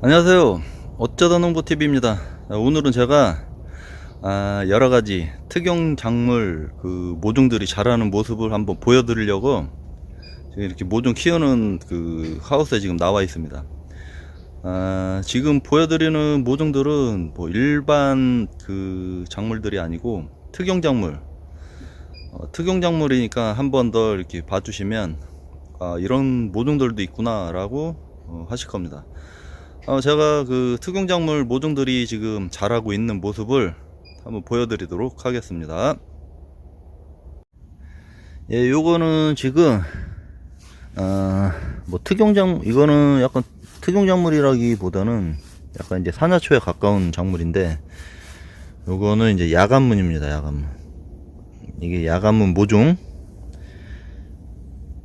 안녕하세요. 어쩌다 농부TV입니다. 오늘은 제가 아, 여러 가지 특용 작물 그 모종들이 자라는 모습을 한번 보여드리려고 이렇게 모종 키우는 그 하우스에 지금 나와 있습니다. 아, 지금 보여드리는 모종들은 뭐 일반 그 작물들이 아니고 특용 작물. 어, 특용 작물이니까 한 번 더 이렇게 봐주시면 아, 이런 모종들도 있구나 라고 어, 하실 겁니다. 어, 제가 그 특용작물 모종들이 지금 자라고 있는 모습을 한번 보여드리도록 하겠습니다. 예, 요거는 지금, 아, 뭐 특용작, 이거는 약간 특용작물이라기보다는 약간 이제 산야초에 가까운 작물인데, 요거는 이제 야간문입니다, 야간문. 이게 야간문 모종.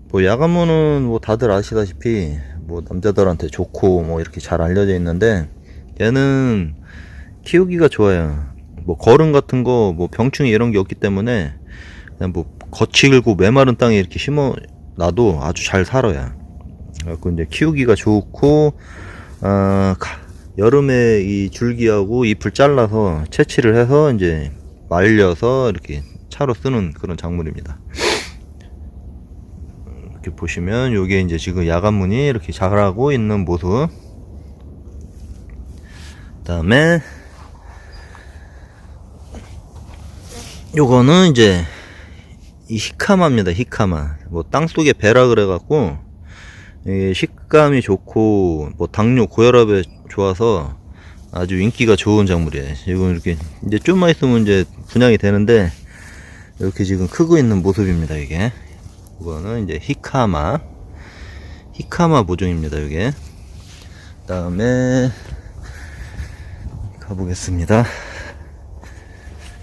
뭐 야간문은 뭐 다들 아시다시피 뭐 남자들한테 좋고 뭐 이렇게 잘 알려져 있는데 얘는 키우기가 좋아요. 뭐 거름 같은 거 뭐 병충해 이런 게 없기 때문에 그냥 뭐 거칠고 메마른 땅에 이렇게 심어 놔도 아주 잘 살아요. 그래갖고 이제 키우기가 좋고 어, 가- 여름에 이 줄기하고 잎을 잘라서 채취를 해서 이제 말려서 이렇게 차로 쓰는 그런 작물입니다. 이렇게 보시면 요게 이제 지금 야간문이 이렇게 자라고 있는 모습. 그 다음에 요거는 이제 이 히카마입니다 히카마. 뭐 땅속에 배라 그래갖고 식감이 좋고 뭐 당뇨 고혈압에 좋아서 아주 인기가 좋은 작물이에요. 지금 이렇게 이제 좀만 있으면 이제 분양이 되는데 이렇게 지금 크고 있는 모습입니다 이게 이거는 이제 히카마. 히카마 모종입니다 이게. 그 다음에 가보겠습니다.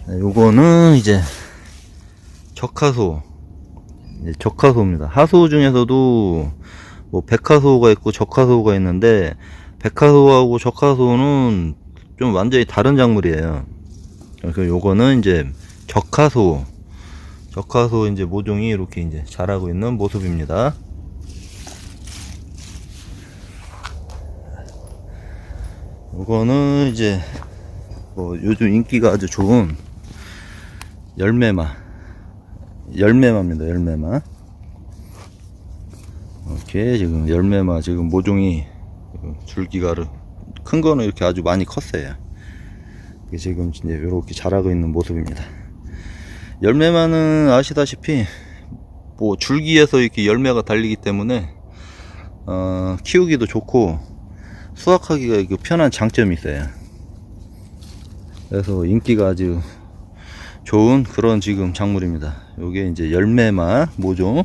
네, 요거는 이제 적하소. 이제 적하소입니다. 하소 중에서도 뭐 백하소가 있고 적하소가 있는데 백하소하고 적하소는 좀 완전히 다른 작물이에요. 그래서 요거는 이제 적하소 적하소 이제 모종이 이렇게 이제 자라고 있는 모습입니다. 이거는 이제 뭐 요즘 인기가 아주 좋은 열매마 열매마입니다. 열매마 이렇게 지금 열매마 지금 모종이 줄기가 큰 거는 이렇게 아주 많이 컸어요. 지금 이제 이렇게 자라고 있는 모습입니다. 열매만은 아시다시피 뭐 줄기에서 이렇게 열매가 달리기 때문에 어, 키우기도 좋고 수확하기가 이렇게 편한 장점이 있어요. 그래서 인기가 아주 좋은 그런 지금 작물입니다. 요게 이제 열매마 모종.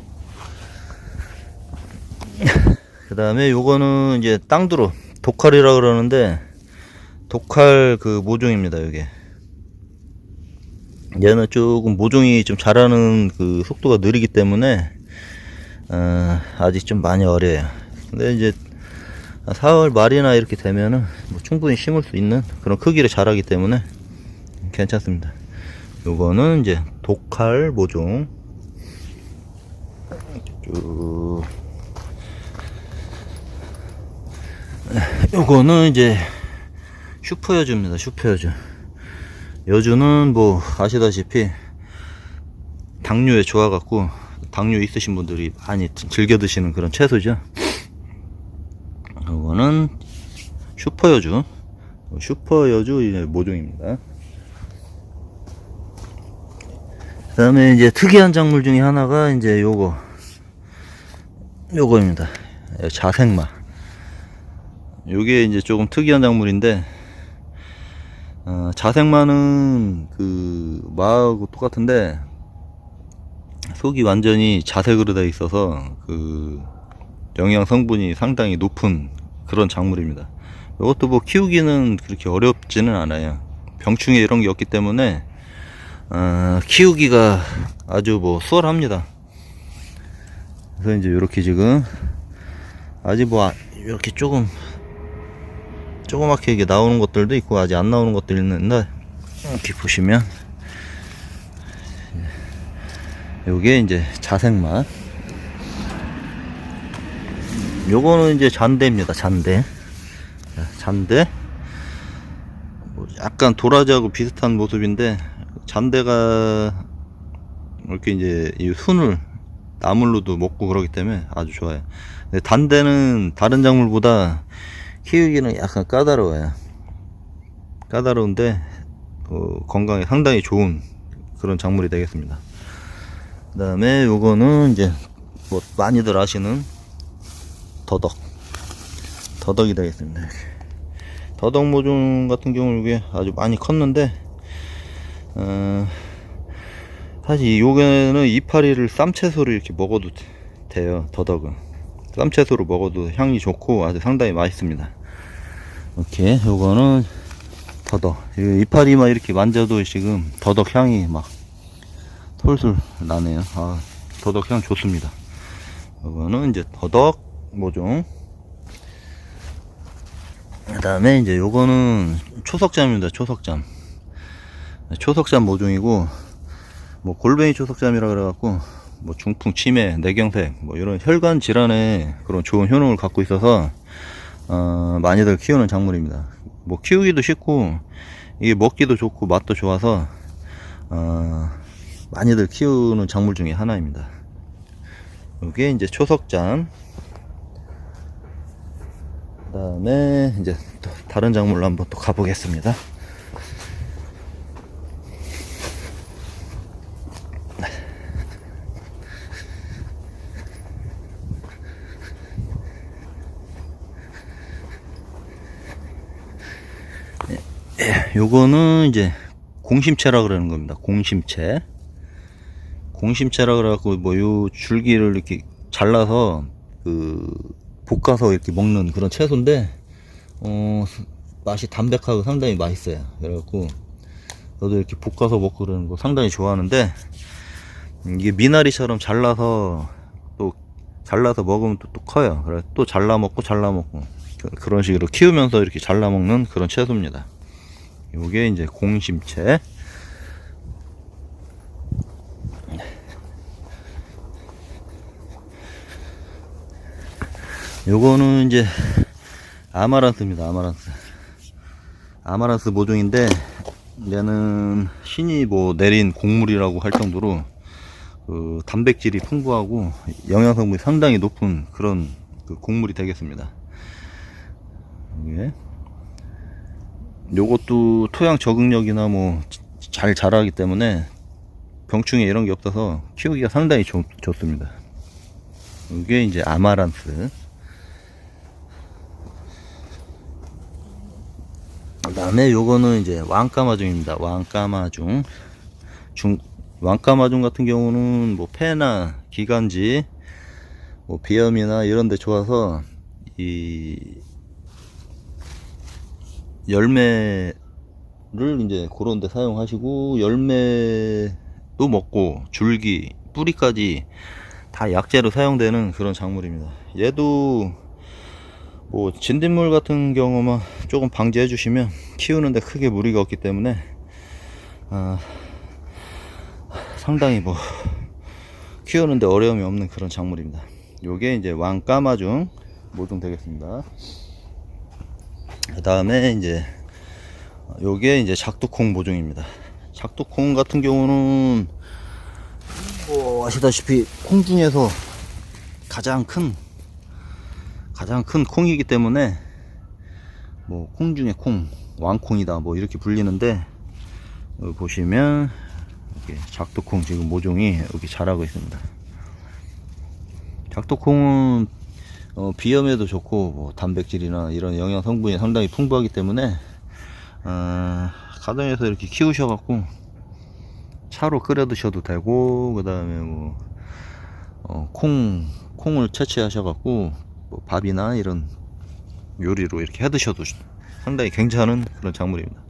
그 다음에 요거는 이제 땅두루 독칼이라 그러는데 독칼 그 모종입니다. 요게. 얘는 조금 모종이 좀 자라는 그 속도가 느리기 때문에 어, 아직 좀 많이 어려요. 근데 이제 4월 말이나 이렇게 되면은 뭐 충분히 심을 수 있는 그런 크기로 자라기 때문에 괜찮습니다. 요거는 이제 독칼 모종 쭉 요거는 이제 슈퍼여주입니다. 슈퍼여주. 여주는 뭐 아시다시피 당뇨에 좋아갖고 당뇨 있으신 분들이 많이 즐겨 드시는 그런 채소죠. 이거는 슈퍼여주, 슈퍼여주 모종입니다. 그 다음에 이제 특이한 작물 중에 하나가 이제 요거 요거입니다. 자생마. 요게 이제 조금 특이한 작물인데 어, 자색마는 그 마하고 똑같은데 속이 완전히 자색으로 되어 있어서 그 영양 성분이 상당히 높은 그런 작물입니다. 이것도 뭐 키우기는 그렇게 어렵지는 않아요. 병충해 이런 게 없기 때문에 어, 키우기가 아주 뭐 수월합니다. 그래서 이제 이렇게 지금 아직 뭐 아- 이렇게 조금 조그맣게 이게 나오는 것들도 있고 아직 안 나오는 것들이 있는데 이렇게 보시면 요게 이제 자색맛 요거는 이제 잔대입니다 잔대. 잔대. 뭐 약간 도라지하고 비슷한 모습인데 잔대가 이렇게 이제 이 순을 나물로도 먹고 그러기 때문에 아주 좋아요. 단대는 다른 작물보다 키우기는 약간 까다로워요. 까다로운데 어, 건강에 상당히 좋은 그런 작물이 되겠습니다. 그 다음에 요거는 이제 뭐 많이들 아시는 더덕 더덕이 되겠습니다. 더덕 모종 같은 경우 이게 아주 많이 컸는데 어, 사실 요게는 이파리를 쌈채소로 이렇게 먹어도 돼요 더덕은 쌈채소로 먹어도 향이 좋고 아주 상당히 맛있습니다 이렇게 요거는 더덕. 이 이파리 만 이렇게 만져도 지금 더덕 향이 막 솔솔 나네요. 아 더덕 향 좋습니다. 요거는 이제 더덕 모종. 그 다음에 이제 요거는 초석잠입니다 초석잠. 초석잠 모종이고 뭐 골뱅이 초석잠이라 그래갖고 뭐 중풍 치매 뇌경색 뭐 이런 혈관 질환에 그런 좋은 효능을 갖고 있어서 어, 많이들 키우는 작물입니다. 뭐 키우기도 쉽고 이게 먹기도 좋고 맛도 좋아서 어, 많이들 키우는 작물 중에 하나입니다. 이게 이제 초석잠 그 다음에 이제 또 다른 작물로 한번 또 가보겠습니다 요거는 이제 공심채라 그러는 겁니다. 공심채. 공심채라 그래갖고 뭐 요 줄기를 이렇게 잘라서 그 볶아서 이렇게 먹는 그런 채소인데 어 맛이 담백하고 상당히 맛있어요. 그래갖고 저도 이렇게 볶아서 먹고 그러는 거 상당히 좋아하는데 이게 미나리처럼 잘라서 또 잘라서 먹으면 또, 또 커요. 그래 또 잘라 먹고 잘라 먹고 그- 그런 식으로 키우면서 이렇게 잘라 먹는 그런 채소입니다. 요게 이제 공심채. 요거는 이제 아마란스입니다. 아마란스. 아마란스 모종인데 얘는 신이 뭐 내린 곡물이라고 할 정도로 그 단백질이 풍부하고 영양 성분이 상당히 높은 그런 그 곡물이 되겠습니다. 이게 요것도 토양 적응력이나 뭐 잘 자라기 때문에 병충해 이런 게 없어서 키우기가 상당히 좋, 좋습니다. 이게 이제 아마란스. 그 다음에 요거는 이제 왕까마중입니다. 왕까마중. 중, 왕까마중 같은 경우는 뭐 폐나 기관지, 뭐 비염이나 이런 데 좋아서 이 열매를 이제 그런 데 사용하시고 열매도 먹고 줄기, 뿌리까지 다 약재로 사용되는 그런 작물입니다. 얘도 뭐 진딧물 같은 경우만 조금 방지해 주시면 키우는데 크게 무리가 없기 때문에 아, 상당히 뭐 키우는데 어려움이 없는 그런 작물입니다. 요게 이제 왕까마중 모종 되겠습니다. 그 다음에 이제 요게 이제 작두콩 모종입니다. 작두콩 같은 경우는 뭐 아시다시피 콩 중에서 가장 큰 가장 큰 콩이기 때문에 뭐 콩 중에 콩 왕콩이다 뭐 이렇게 불리는데 여기 보시면 이렇게 작두콩 지금 모종이 여기 자라고 있습니다. 작두콩은 어, 비염에도 좋고 뭐 단백질이나 이런 영양 성분이 상당히 풍부하기 때문에 어, 가정에서 이렇게 키우셔 갖고 차로 끓여 드셔도 되고 그 다음에 뭐 어, 콩 콩을 채취하셔 갖고 뭐 밥이나 이런 요리로 이렇게 해 드셔도 상당히 괜찮은 그런 작물입니다.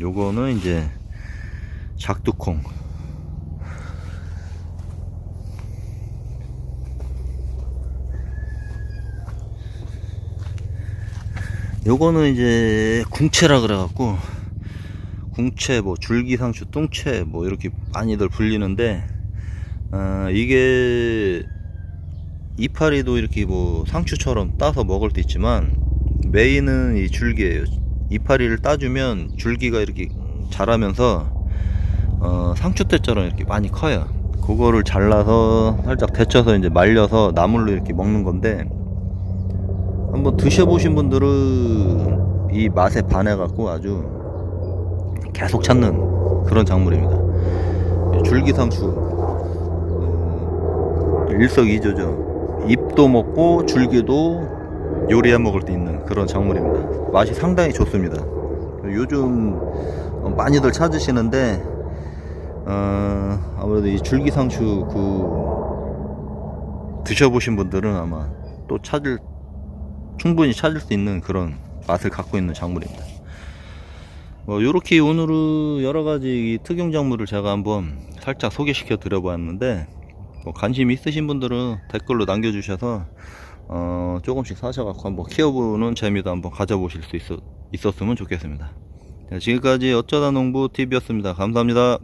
요거는 이제 작두콩 요거는 이제 궁채라 그래갖고 궁채 뭐 줄기상추 뚱채 뭐 이렇게 많이들 불리는데 어, 이게 이파리도 이렇게 뭐 상추처럼 따서 먹을 수 있지만 메인은 이 줄기예요. 이파리를 따주면 줄기가 이렇게 자라면서 어, 상추 때처럼 이렇게 많이 커요. 그거를 잘라서 살짝 데쳐서 이제 말려서 나물로 이렇게 먹는 건데 한번 드셔보신 분들은 이 맛에 반해갖고 아주 계속 찾는 그런 작물입니다. 줄기상추 어, 일석이조죠. 잎도 먹고 줄기도 요리해 먹을 때 있는 그런 작물입니다. 맛이 상당히 좋습니다. 요즘 어, 많이들 찾으시는데 어, 아무래도 이 줄기상추 그 드셔보신 분들은 아마 또 찾을 충분히 찾을 수 있는 그런 맛을 갖고 있는 작물입니다. 뭐 요렇게 오늘은 여러 가지 이 특용 작물을 제가 한번 살짝 소개시켜 드려봤는데 뭐 관심 있으신 분들은 댓글로 남겨주셔서 어, 조금씩 사셔갖고 한번 키워보는 재미도 한번 가져보실 수 있었, 있었으면 좋겠습니다. 자, 지금까지 어쩌다 농부 TV였습니다. 감사합니다.